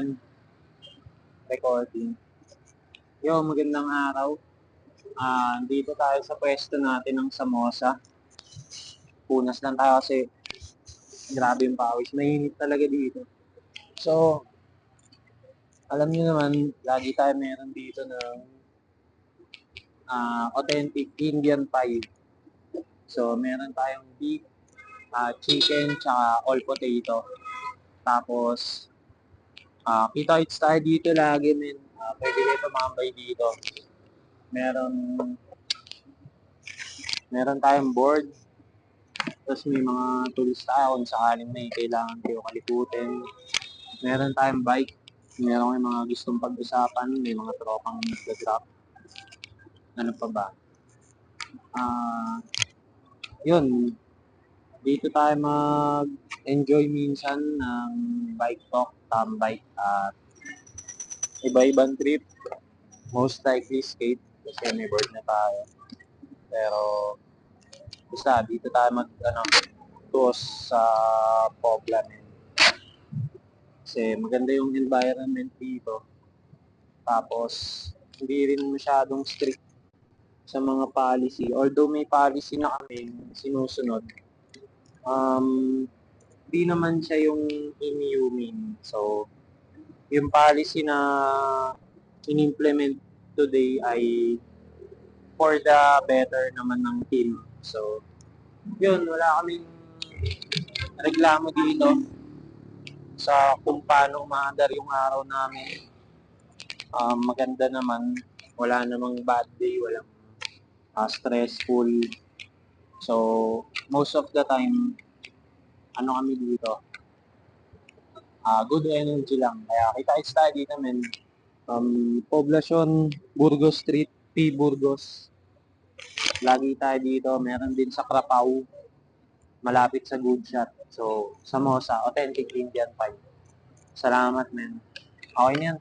yan. Recording. Yo, magandang araw. Ah, dito tayo sa pwesto natin ng samosa. Punas lang tayo kasi grabe yung pawis. Mainit talaga dito. So, alam niyo naman, lagi tayo meron dito ng ah, authentic Indian pie. So, meron tayong beef, ah, chicken, tsaka all potato. Tapos, ah kita kits tayo dito lagi, men. Ah, pwede kayo tumambay dito. Meron, meron tayong board. Tapos may mga tools tayo kung sakaling may kailangan kayo kalikutin. Meron tayong bike. Meron kayong mga gustong pag-usapan. May mga tropang nag-drop. Ano pa ba? Ah, yun. Dito tayo mag-enjoy minsan ng bike talk, tambay, at iba-ibang trip. Most likely skate kasi may board na tayo. Pero basta dito tayo mag ano tours sa Pobla men. Kasi maganda yung environment dito. Tapos hindi rin masyadong strict sa mga policy. Although may policy na kami sinusunod. Um, di naman siya yung inhumane. So, yung policy na in-implement today ay for the better naman ng team. So, yun, wala kaming reklamo dito sa kung paano umaandar yung araw namin. Um, maganda naman, wala namang bad day, walang ah, stressful. So, most of the time, ano kami dito, ah good energy lang. Kaya kita-kits tayo dito, men. Um, Poblacion, Burgos Street, P. Burgos. Lagi tayo dito. Meron din sa Krapao. Malapit sa Good Shot. So, Samosa, authentic Indian pie. Salamat, men. Okay na yan.